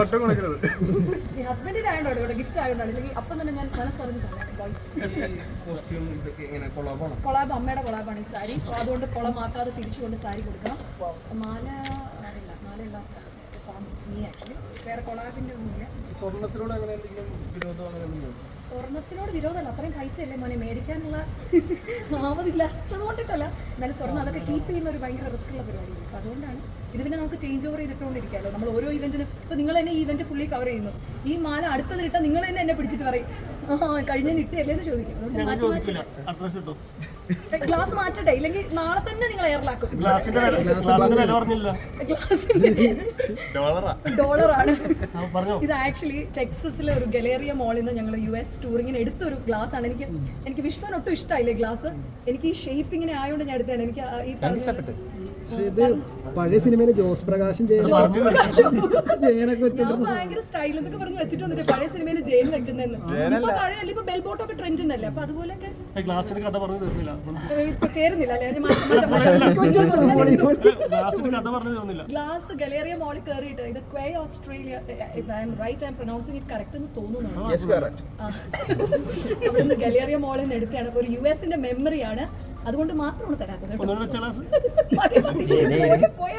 ഒട്ടും കൊടുക്കരുത്. ഹസ്ബൻഡിന്റെ ഇവിടെ ഗിഫ്റ്റ് ആയതുകൊണ്ടാണ് ഇല്ലെങ്കിൽ അപ്പം തന്നെ ഞാൻ മനസ്സറിഞ്ഞു കൊളാബ് അമ്മയുടെ കൊളാബാണ് ഈ സാരി. അതുകൊണ്ട് കൊള മാത്രം തിരിച്ചുകൊണ്ട് സാരി കൊടുക്കണം. മാല മാലയെല്ലാം സ്വർണത്തിനോട് വിരോധമല്ല. അത്രയും പൈസ അല്ലേ മോനെ? മേടിക്കാനുള്ള ആവതില്ലാത്തത് കൊണ്ടിട്ടല്ല. എന്നാലും സ്വർണം അതൊക്കെ കീപ്പ് ചെയ്യുന്ന ഒരു ഭയങ്കര റിസ്ക് ഉള്ള പരിപാടിയാണ് അതുകൊണ്ടാണ് ഇത് പിന്നെ നമുക്ക് ചേഞ്ച് ഓവർ ചെയ്തിട്ടുകൊണ്ടിരിക്കാമല്ലോ നമ്മൾ ഓരോ ഇവന്റിനും ഇപ്പോൾ നിങ്ങൾ തന്നെ ഈ ഇവന്റ് ഫുള്ളി കവർ ചെയ്യുന്നു. ഈ മാല അടുത്തത് ഇട്ടാൽ നിങ്ങൾ തന്നെ എന്നെ പിടിച്ചിട്ട് പറയും. ആ കഴിഞ്ഞ ഇട്ടല്ലേ എന്ന് ചോദിക്കും. ഗ്ലാസ് മാറ്റട്ടെ. ഇല്ലെങ്കിൽ നാളെ തന്നെ നിങ്ങൾ എയറിലാക്കും ഡോളറാണ് ഇത് ആക്ച്വലി ടെക്സസിലെ ഒരു ഗലേറിയ മോളിൽ നിന്ന് ഞങ്ങൾ യു എസ് ടൂറിങ്ങിന് എടുത്തൊരു ഗ്ലാസ് ആണ്. എനിക്ക് എനിക്ക് വിഷ്ണുവിന് ഒട്ടും ഇഷ്ടമായില്ലേ ഗ്ലാസ് എനിക്ക് ഈ ഷേപ്പിങ്ങിനെ ഇങ്ങനെ ആയതുകൊണ്ട് ഞാൻ എടുത്തതാണ്. എനിക്ക് ഈ പഴയ പക്ഷേ സിനിമയിൽ ജോസ് പ്രകാശും. ജയനും ജയനൊക്കെ വെച്ചിട്ട് ഞാൻ ഭയങ്കര സ്റ്റൈൽ എന്നൊക്കെ പറഞ്ഞ് വെച്ചിട്ട് വന്നിട്ട് പഴയ സിനിമയിൽ ഇപ്പൊ പഴയ ഒക്കെ ട്രെൻഡ് അപ്പൊ കഥ ഇപ്പൊ ചേരുന്നില്ല ഗ്ലാസ് ഗലേറിയ മോളിൽ കയറിയിട്ട് ഇത് Quay Australia I'm right I'm pronouncing it correct എന്ന് തോന്നുന്നു. യെസ് കറക്റ്റ് ആ. അവിടുന്ന് ഗലേറിയ മോളിൽ നിന്ന് എടുത്തതാണ് ഒരു യു എസിന്റെ മെമ്മറിയാണ് അതുകൊണ്ട് മാത്രമാണ് തരാത്തത് കേട്ടോ. പോയ- പോയ